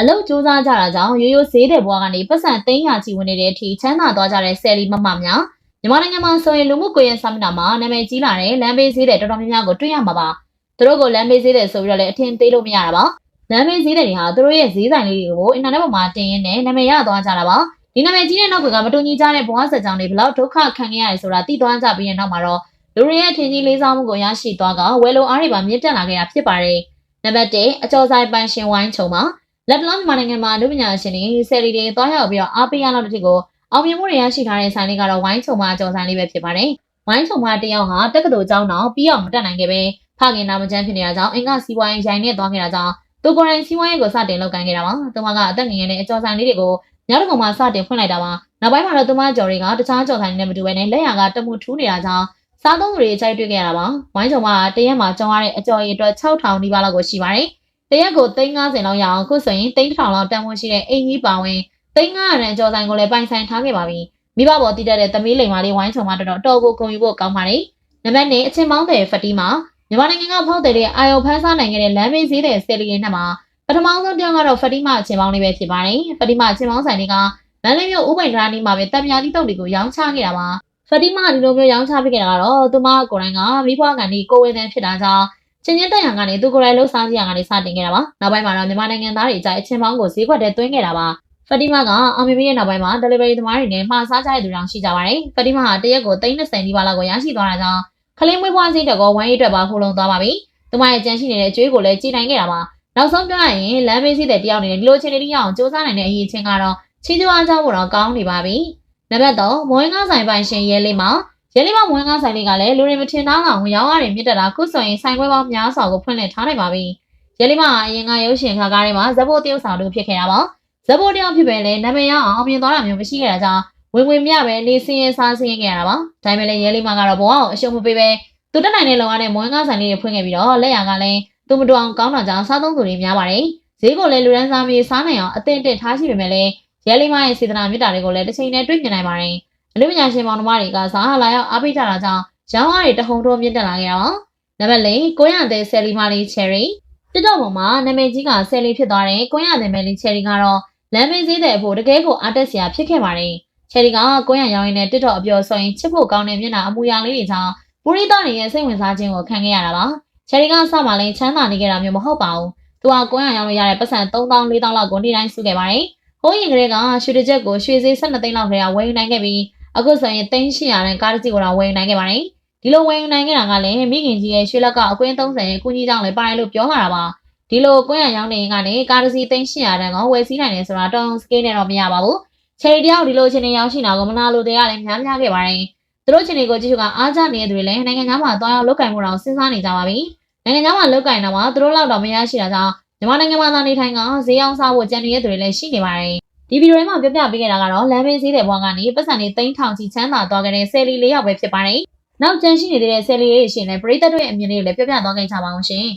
အလုတ်စူးစမ်းကြတာကြောင့်ရိုးရိုးဈေးတဲ့ဘွားကနေပတ်စံသိန်းရာချီဝင်နေတဲ့အထိချမ်းသာသွားကြတဲ့ဆယ်လီမမများမြန်မာနိုင်ငံမှာဆိုရင်လူမှုကွန်ရက်စာမျက်နှာမှာနာမည်ကြီးလာတဲ့လမ်းဘေးဈေးတဲ့တော်တော်များများကိုတွေ့ရမှာပါသူတို့ကိုလမ်းဘေးဈေးတဲ့ဆိုပြီးတော့လည်းအထင်သေးလို့မရတာပါလမ်းဘေးဈေးတဲ့တွေဟာသူတို့ရဲ့ဈေးဆိုင်လေးတွေကိုအင်တာနက်ပေါ်မှာတင်ရင်းနဲ့နာမည်ရသွားကြတာပါဒီနာမည်ကြီးတဲ့နောက်ကမတူညီကြတဲ့ဘဝဆက်ကြောင်းတွေဘလောက်ဒုက္ခခံခဲ့ရတယ်ဆိုတာသိသွားကြပြီးတဲ့နောက်မှာတော့လူတွေရဲ့ထင်ကြီးလေးစားမှုကိုရရှိသွားကဝယ်လုံအားတွေပါမြင့်တက်လာခဲ့တာဖြစ်ပါတယ်နံပါတ်1အကျော်ဆိုင်ပိုင်ရှင်ဝိုင်းချုံပါ လက်တလုံးမြန်မာနိုင်ငံမှာလူပညာရှင်တွေဆယ်လီတွေတွားရောက်ပြီးတော့အားပေးရလောက်တဲ့ကိုအောင်မြင်မှုတွေရရှိထားတဲ့ဆိုင်လေးကတော့ဝိုင်းချုံမအကျော်ဆိုင်လေးပဲဖြစ်ပါတယ်။ဝိုင်းချုံမတယောက်ဟာတက္ကသိုလ်ကျောင်းတော်ပြီးအောင်မတက်နိုင်ခဲ့ပဲဖခင်နာမကျန်းဖြစ်နေတာကြောင့်အင်္ဂစီးပွားရေးရိုင်းနဲ့တွားခဲ့တာကြောင့်သူကိုယ်တိုင်စီးပွားရေးကိုစတင်လုပ်ကိုင်ခဲ့တာပါ။သူမကအသက်ငယ်ငယ်နဲ့အကျော်ဆိုင်လေးတွေကိုညတကောင်မှစတင်ဖွင့်လိုက်တာပါ။နောက်ပိုင်းမှာတော့သူမကျော်တွေကတခြားကျော်ဆိုင်တွေနဲ့မတူဘဲနဲ့လက်ရကတမှုထူးနေတာကြောင့်စားသုံးသူတွေအကြိုက်တွေ့ခဲ့ရတာပါ။ဝိုင်းချုံမကတရက်မှာကျော်ရတဲ့အကျော်ရည်အတွက်6000နီးပါးလောက်ကိုရှိပါတယ်။ တရက်ကို350လောက်ရအောင်ခုဆိုရင်3000လောက်တန်ဖိုးရှိတဲ့အင်ကြီးပါဝင်300ရန်ကျော်ဆိုင်ကိုလည်းပိုင်ဆိုင်ထားခဲ့ပါပြီမိဘပေါ်တည်တတ်တဲ့သမီးလိမ်မာလေးဝိုင်းချုံမတော်တော်တော်ကိုဂုဏ်ယူဖို့ကောင်းပါတယ်နံပါတ်2အချင်းမောင်းတဲ့ဖတီမာမြန်မာနိုင်ငံကဖောက်တဲ့အာယုဖန်းစားနိုင်ငံတဲ့လမ်းမေးဈေးတဲ့ဆယ်လီရဲ့နှစ်မှာပထမဆုံးပြောင်းကတော့ဖတီမာအချင်းမောင်းလေးပဲဖြစ်ပါတယ်ဖတီမာအချင်းမောင်းဆိုင်တွေကမန္တလေးမြို့ဥပိန်ဒရာနီမှာပဲတပ်များသီးတုပ်တွေကိုရောင်းချခဲ့တာပါဖတီမာဒီလိုမျိုးရောင်းချပေးခဲ့တာကတော့သူမကိုယ်တိုင်ကမိဘကန်ဒီကိုဝင်တဲ့ဖြစ်တာကြောင့် ချင်းချင်းတက်ရံကနေသူကိုယ်တိုင်လှုပ်ရှားစီရံကနေစတင်ခဲ့တာပါနောက်ပိုင်းမှာတော့မြန်မာနိုင်ငံသားတွေအကြိုက်အချင်းပေါင်းကိုဈေးကွက်ထဲသွင်းခဲ့တာပါဖတီမာကအောင်မြင်ပြီးတဲ့နောက်ပိုင်းမှာ delivery သမားတွေနဲ့မှာစားကြတဲ့သူတောင်ရှိကြပါတယ်ဖတီမာဟာတရက်ကို320နီးပါးလောက်ကိုရရှိသွားတာကြောင့်ခလင်းမွေးဖွားဈေးတက်ကောဝမ်းရေးအတွက်ပါဖိုးလုံးသွားပါပြီသူမရဲ့ကြံရှိနေတဲ့အကျွေးကိုလည်းကြည်နိုင်ခဲ့တာပါနောက်ဆုံးပြောရရင်လမ်းဘေးစီးတဲ့တယောက်အနေနဲ့ဒီလိုချင်းလေးရအောင်စူးစမ်းနိုင်တဲ့အရေးချင်းကတော့ချီးကျူးအားကြောင့်တော့ကောင်းနေပါပြီနံပါတ်3မွေးငါးဆိုင်ပိုင်ရှင်ရဲလေးမှာ ရဲလေးမမွေးငါးဆိုင်လေးကလည်းလူတွေမထင်သားအောင်ဝင်ရောက်ရတယ်မြင့်တက်တာခုဆိုရင်ဆိုင်ခွဲပေါင်းများစွာကိုဖွင့်လှစ်ထားနိုင်ပါပြီ။ရဲလေးမအရင်ကရုပ်ရှင်ခါကားထဲမှာဇက်ဘိုတယောက်ဆောင်တို့ဖြစ်ခဲ့တာပါ။ဇက်ဘိုတယောက်ဖြစ်ပဲလေနာမည်ရအောင်အောင်မြင်သွားတာမျိုးမရှိခဲ့တာကြောင့်ဝင်ဝင်မြပဲနေစင်းရဲစားစင်းရဲခဲ့ရတာပါ။ဒါပေမဲ့လည်းရဲလေးမကတော့ဘဝကိုအရှုံးမပေးပဲသူတက်နိုင်တဲ့လုံရတဲ့မွေးငါးဆိုင်လေးတွေဖွင့်ခဲ့ပြီးတော့လက်ရကလည်းသူမတော်အောင်ကောင်းတာကြောင့်စားသုံးသူတွေများပါတယ်။ဈေးကိုလည်းလူရန်စားပြီးစားနိုင်အောင်အသင့်အတင့်ထားရှိပေမဲ့လည်းရဲလေးမရဲ့စေတနာမေတ္တာတွေကိုလည်းတစ်ချိန်နဲ့တွေ့မြင်နိုင်ပါတယ်။ အလူပညာရှင်မောင်နှမတွေကစားလာရောက်အားပေးကြတာကြောင့်ရောင်းအားတွေတဟုန်ထိုးမြင့်တက်လာခဲ့တာပါ။နံပါတ်၄ကိုရတဲ့ဆယ်လီမာလီချယ်ရီတစ်တော့ပေါ်မှာနာမည်ကြီးကဆယ်လီဖြစ်သွားတဲ့ကိုရတဲ့မယ်လီချယ်ရီကတော့လမ်းမင်းစည်းတဲ့အဖို့တကယ်ကိုအားတက်စရာဖြစ်ခဲ့ပါတယ်။ချယ်ရီကကိုရရောင်းရင်းနဲ့တစ်တော့အပျော်ဆိုရင်ချစ်ဖို့ကောင်းတဲ့မျက်နှာအမူအရာလေးတွေကြောင့်ပူရိသတွေရဲ့စိတ်ဝင်စားခြင်းကိုခံခဲ့ရတာပါ။ချယ်ရီကစမှလည်းချမ်းသာနေခဲ့တာမျိုးမဟုတ်ပါဘူး။သူကကိုရရောင်းလို့ရတဲ့ပတ်စံ3000 4000လောက်ကိုနေ့တိုင်းစုခဲ့ပါတယ်။ဟိုးရင်ကလေးကရွှေတစ်ချက်ကိုရွှေဈေး12သိန်းလောက်ထဲကဝယ်ယူနိုင်ခဲ့ပြီး အခုဆိုရင်သိန်း800ရန်ကားတစ်စီးကိုတော့ဝယ်ယူနိုင်ခဲ့ပါတယ်။ဒီလိုဝယ်ယူနိုင်ခဲ့တာကလည်းမိခင်ကြီးရဲ့ရွှေလက်ကအကွင်း30ရဲ့ကုကြီးကြောင့်လည်းပါတယ်လို့ပြောလာတာပါ။ဒီလိုကွင်းရရောင်းနေရင်ကနေကားတစ်စီးသိန်း800ရန်ကိုဝယ်စည်းနိုင်တယ်ဆိုတာတောင်းစကေးနဲ့တော့မရပါဘူး။ချယ်ရီတယောက်ဒီလိုချင်းနေရောင်းရှိတာကိုမနာလို့တရားလည်းများများခဲ့ပါတယ်။သူတို့ချင်းတွေကိုကြည့်ရှုကအားကြနေတဲ့သူတွေလည်းနိုင်ငံသားမှာတွားရောက်လုတ်ကင်မှုတော့စဉ်းစားနေကြပါပြီ။နိုင်ငံသားမှာလုတ်ကင်တော့မှသူတို့လောက်တော့မရရှိတာကြောင့်မြန်မာနိုင်ငံမှာသာနေထိုင်ကဈေးအောင်စားဖို့ကြံနေတဲ့သူတွေလည်းရှိနေပါတယ်။ ဒီဗီဒီယိုထဲမှာပြပြပေးခဲ့တာကတော့လမ်းဘေးဈေးတဲ့ဘွားကနေပတ်စံတွေသိန်းထောင်ချီချမ်းသာသွားခဲ့တဲ့ဆယ်လီ၄ယောက်ပဲဖြစ်ပါတယ်။နောက်ကျန်ရှိနေသေးတဲ့ဆယ်လီလေးရှင်လည်းပရိသတ်တို့ရဲ့အမြင်လေးကိုလည်းပြပြသွားခဲ့ကြပါအောင်ရှင်။